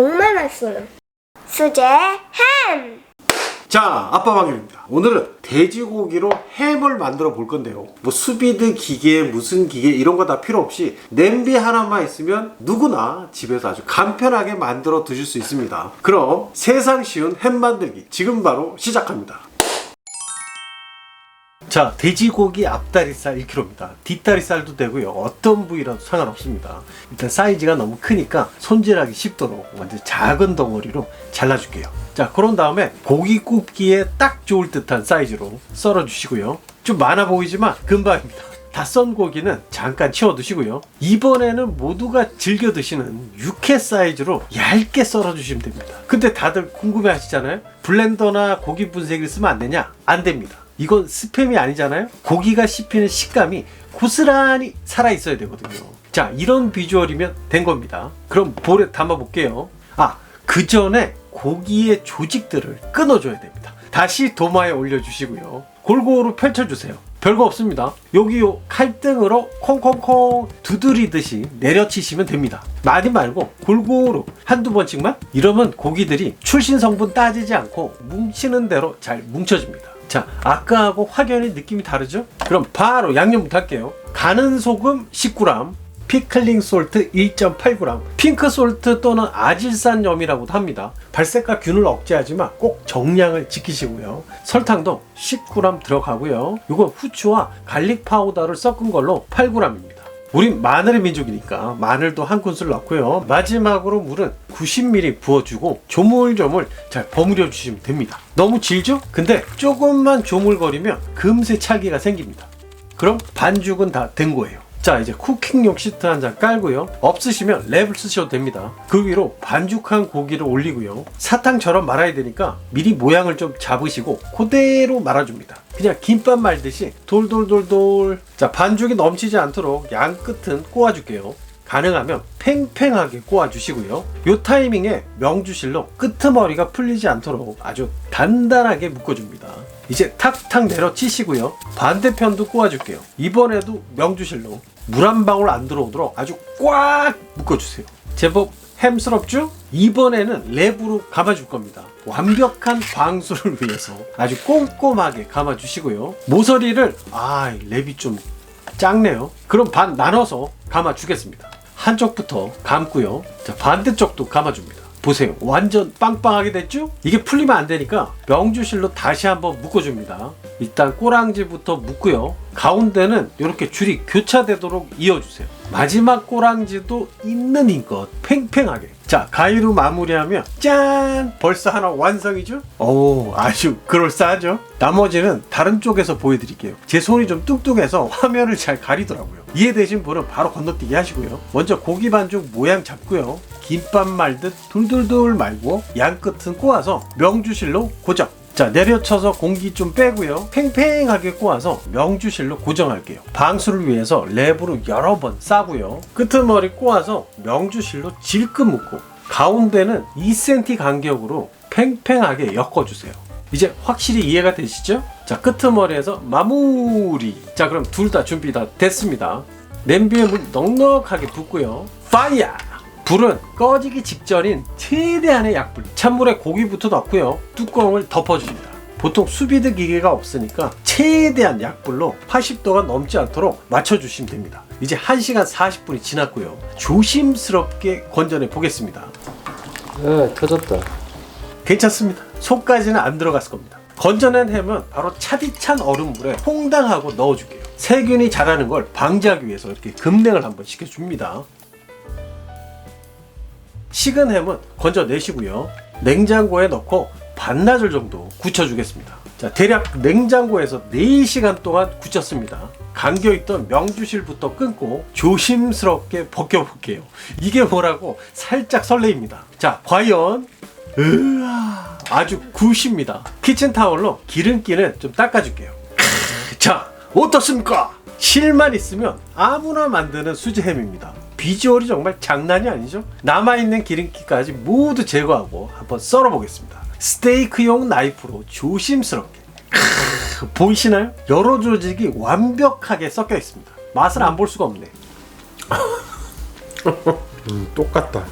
정말 맛있어요. 수제 햄! 자, 아빠 방입니다. 오늘은 돼지고기로 햄을 만들어 볼 건데요. 뭐 수비드 기계, 무슨 기계 이런 거 다 필요 없이 냄비 하나만 있으면 누구나 집에서 아주 간편하게 만들어 드실 수 있습니다. 그럼 세상 쉬운 햄 만들기 지금 바로 시작합니다. 자, 돼지고기 앞다리살 1kg입니다. 뒷다리살도 되고요. 어떤 부위라도 상관없습니다. 일단 사이즈가 너무 크니까 손질하기 쉽도록 완전 작은 덩어리로 잘라줄게요. 자, 그런 다음에 고기 굽기에 딱 좋을 듯한 사이즈로 썰어 주시고요. 좀 많아 보이지만 금방입니다. 다 썬 고기는 잠깐 치워 두시고요. 이번에는 모두가 즐겨 드시는 육회 사이즈로 얇게 썰어 주시면 됩니다. 근데 다들 궁금해 하시잖아요. 블렌더나 고기 분쇄기를 쓰면 안 되냐? 안 됩니다. 이건 스팸이 아니잖아요. 고기가 씹히는 식감이 고스란히 살아 있어야 되거든요. 자, 이런 비주얼이면 된 겁니다. 그럼 볼에 담아 볼게요. 아, 그 전에 고기의 조직들을 끊어줘야 됩니다. 다시 도마에 올려주시고요. 골고루 펼쳐주세요. 별거 없습니다. 여기 요 칼등으로 콩콩콩 두드리듯이 내려치시면 됩니다. 많이 말고 골고루 한두 번씩만 이러면 고기들이 출신 성분 따지지 않고 뭉치는 대로 잘 뭉쳐집니다. 자, 아까하고 확연히 느낌이 다르죠? 그럼 바로 양념부터 할게요. 가는 소금 10g, 피클링 솔트 1.8g, 핑크 솔트 또는 아질산 염이라고도 합니다. 발색과 균을 억제하지만 꼭 정량을 지키시고요. 설탕도 10g 들어가고요. 이건 후추와 갈릭 파우더를 섞은 걸로 8g입니다. 우린 마늘의 민족이니까 마늘도 한 큰술 넣고요. 마지막으로 물은 90ml 부어주고 조물조물 잘 버무려 주시면 됩니다. 너무 질죠? 근데 조금만 조물거리면 금세 찰기가 생깁니다. 그럼 반죽은 다 된 거예요. 자 이제 쿠킹용 시트 한 장 깔고요. 없으시면 랩을 쓰셔도 됩니다. 그 위로 반죽한 고기를 올리고요. 사탕처럼 말아야 되니까 미리 모양을 좀 잡으시고 그대로 말아줍니다. 그냥 김밥 말듯이 돌돌돌돌. 자 반죽이 넘치지 않도록 양 끝은 꼬아줄게요 가능하면 팽팽하게 꼬아주시고요 요 타이밍에 명주실로 끄트머리가 풀리지 않도록 아주 단단하게 묶어줍니다 이제 탁탁 내려치시고요. 반대편도 꼬아줄게요. 이번에도 명주실로 물 한 방울 안 들어오도록 아주 꽉 묶어주세요. 제법 햄스럽죠? 이번에는 랩으로 감아줄 겁니다. 완벽한 방수를 위해서 아주 꼼꼼하게 감아주시고요. 모서리를 아 랩이 좀 작네요. 그럼 반 나눠서 감아주겠습니다. 한쪽부터 감고요. 자 반대쪽도 감아줍니다. 보세요. 완전 빵빵하게 됐죠? 이게 풀리면 안 되니까 명주실로 다시 한번 묶어줍니다. 일단 꼬랑지부터 묶고요. 가운데는 이렇게 줄이 교차되도록 이어주세요. 마지막 꼬랑지도 있는 힘껏 팽팽하게. 자, 가위로 마무리하면 짠! 벌써 하나 완성이죠? 오, 아주 그럴싸하죠? 나머지는 다른 쪽에서 보여드릴게요. 제 손이 좀 뚱뚱해서 화면을 잘 가리더라고요. 이해 되신 분은 바로 건너뛰기 하시고요. 먼저 고기 반죽 모양 잡고요. 김밥 말듯 돌돌돌 말고 양 끝은 꼬아서 명주실로 고정. 자 내려쳐서 공기 좀 빼고요. 팽팽하게 꼬아서 명주실로 고정할게요. 방수를 위해서 랩으로 여러 번 싸고요. 끄트머리 꼬아서 명주실로 질끈 묶고 가운데는 2cm 간격으로 팽팽하게 엮어주세요. 이제 확실히 이해가 되시죠? 자 끄트머리에서 마무리. 자 그럼 둘 다 준비 다 됐습니다. 냄비에 물 넉넉하게 붓고요. 파이어 불은 꺼지기 직전인 최대한의 약불. 찬물에 고기부터 넣고요. 뚜껑을 덮어줍니다. 보통 수비드 기계가 없으니까 최대한 약불로 80도가 넘지 않도록 맞춰주시면 됩니다. 이제 1시간 40분이 지났고요. 조심스럽게 건져내 보겠습니다. 네, 터졌다. 괜찮습니다. 속까지는 안 들어갔을 겁니다. 건져낸 햄은 바로 차디찬 얼음물에 퐁당하고 넣어줄게요. 세균이 자라는 걸 방지하기 위해서 이렇게 급냉을 한번 시켜줍니다. 식은 햄은 건져 내시고요. 냉장고에 넣고 반나절 정도 굳혀주겠습니다. 자, 대략 냉장고에서 4시간 동안 굳혔습니다. 감겨있던 명주실부터 끊고 조심스럽게 벗겨볼게요. 이게 뭐라고 살짝 설레입니다. 자, 과연 으아, 아주 굿입니다. 키친타올로 기름기는 좀 닦아줄게요. 자, 어떻습니까? 실만 있으면 아무나 만드는 수제햄입니다. 비주얼이 정말 장난이 아니죠? 남아있는 기름기까지 모두 제거하고 한번 썰어보겠습니다. 스테이크용 나이프로 조심스럽게. 크으, 보이시나요? 여러 조직이 완벽하게 섞여 있습니다. 맛을 안 볼 수가 없네. 음, 똑같다.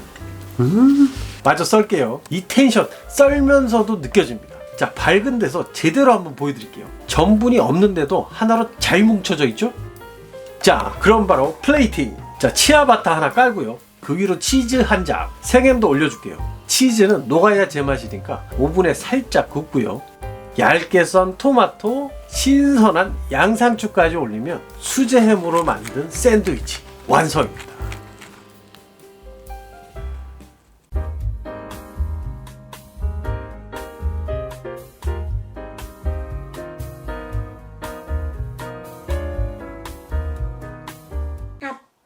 마저 썰게요. 이 텐션 썰면서도 느껴집니다. 자, 밝은 데서 제대로 한번 보여드릴게요. 전분이 없는데도 하나로 잘 뭉쳐져 있죠? 자, 그럼 바로 플레이팅. 자, 치아바타 하나 깔고요. 그 위로 치즈 한 장, 생햄도 올려줄게요. 치즈는 녹아야 제맛이니까 오븐에 살짝 굽고요. 얇게 썬 토마토, 신선한 양상추까지 올리면 수제햄으로 만든 샌드위치 완성입니다.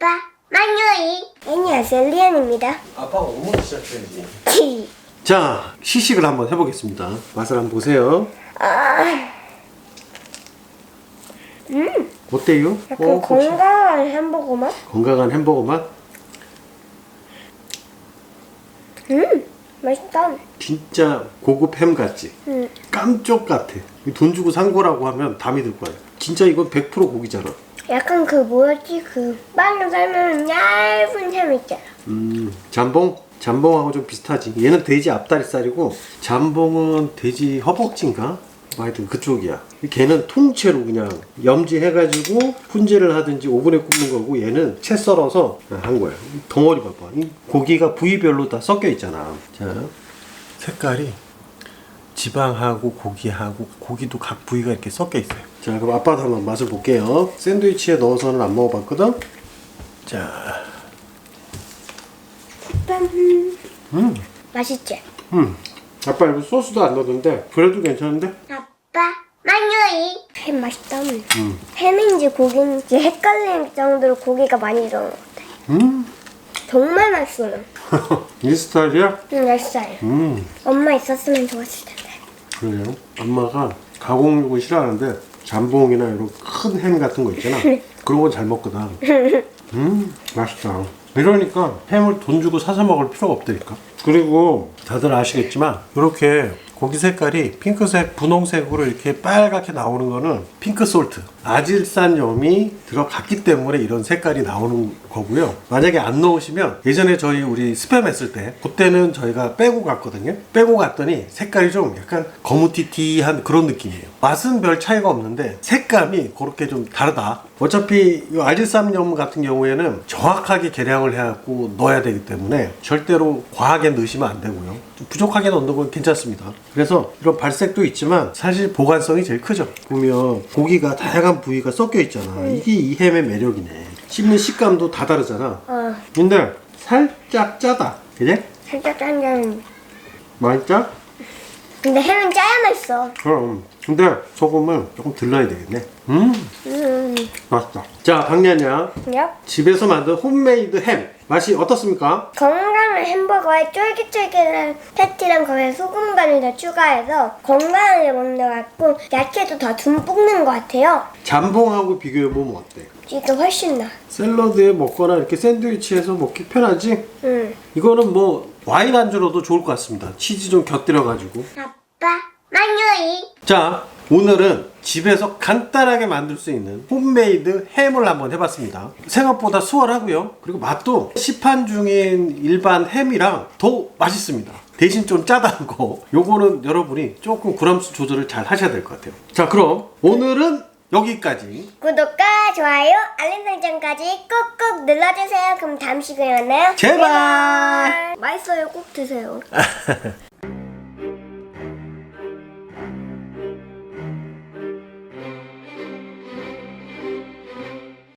아빠 만유이 안녕하세요 리안입니다 아빠가 어머니 시작해야지. 치. 자, 시식을 한번 해보겠습니다. 맛을 한번 보세요. 음 어때요? 약간 어, 혹시 건강한 햄버거 맛? 건강한 햄버거 맛? 음 맛있다 진짜 고급 햄 같지? 음 깜쪽 같아. 돈 주고 산 거라고 하면 다 믿을 거야. 진짜 이건 100% 고기잖아. 약간 그 뭐였지 그 빵을 삶으면 얇은 햄 있잖아 음, 잠봉? 잠봉하고 좀 비슷하지. 얘는 돼지 앞다리살이고 잠봉은 돼지 허벅지인가? 뭐 하여튼 그쪽이야. 걔는 통째로 그냥 염지해가지고 훈제를 하든지 오븐에 굽는 거고 얘는 채 썰어서 한 거야. 이 덩어리 봐봐. 이 고기가 부위별로 다 섞여 있잖아. 자, 색깔이 지방하고 고기하고 고기도 각 부위가 이렇게 섞여 있어요. 자, 그럼 아빠도 한번 맛을 볼게요. 샌드위치에 넣어서는 안 먹어봤거든. 자, 짠 음. 맛있지? 음, 아빠 이거 소스도 안 넣었는데 그래도 괜찮은데? 아빠 만유이 햄 맛있다 음, 햄인지 고기인지 헷갈릴 정도로 고기가 많이 들어간 것 같아 음, 정말 맛있어요 이 스타일이야? 음 맛있어요 음, 엄마 있었으면 좋았을 텐데 그래요. 엄마가 가공육은 싫어하는데 잠봉이나 이런 큰 햄 같은 거 있잖아. 그런 건잘 먹거든. 음, 맛있다. 이러니까 햄을 돈 주고 사서 먹을 필요가 없다니까. 그리고 다들 아시겠지만 이렇게 고기 색깔이 핑크색, 분홍색으로 이렇게 빨갛게 나오는 거는 핑크 솔트, 아질산염이 들어갔기 때문에 이런 색깔이 나오는 거고요. 만약에 안 넣으시면 예전에 저희 우리 스팸 했을 때 그때는 저희가 빼고 갔거든요. 빼고 갔더니 색깔이 좀 약간 거무튀튀한 그런 느낌이에요. 맛은 별 차이가 없는데 색감이 그렇게 좀 다르다. 어차피 이 아질산염 같은 경우에는 정확하게 계량을 해갖고 넣어야 되기 때문에 절대로 과하게 넣으시면 안 되고요. 좀 부족하게 넣는 건 괜찮습니다. 그래서 이런 발색도 있지만 사실 보관성이 제일 크죠. 보면 고기가 다양한 부위가 섞여 있잖아. 이게 이 햄의 매력이네. 씹는 식감도 다 다르잖아. 어 근데 살짝 짜다. 그래? 살짝 짠짠 맛있다? 근데 햄은 짜야 맛있어 그럼. 근데 소금을 조금 덜 넣어야 되겠네. 음, 음 맛있다. 자, 박년양. 그냥 집에서 만든 홈메이드 햄. 맛이 어떻습니까? 건강한 햄버거에 쫄깃쫄깃한 패티랑 거기에 소금 간을 더 추가해서 건강하게 먹는 것 같고 야채도 더 듬뿍 넣은 것 같아요 잠봉하고 비교해보면 어때? 이게 훨씬 나 샐러드에 먹거나 이렇게 샌드위치해서 먹기 편하지? 응. 이거는 뭐 와인 안주로도 좋을 것 같습니다. 치즈 좀 곁들여가지고. 아빠 만유이 자, 오늘은 집에서 간단하게 만들 수 있는 홈메이드 햄을 한번 해봤습니다. 생각보다 수월하고요. 그리고 맛도 시판 중인 일반 햄이랑 더 맛있습니다. 대신 좀 짜다는 거. 요거는 여러분이 조금 그람수 조절을 잘 하셔야 될 것 같아요. 자, 그럼 오늘은 여기까지. 구독과 좋아요 알림 설정까지 꾹꾹 눌러주세요. 그럼 다음 시간에 만나요. 제발. 맛있어요. 꼭 드세요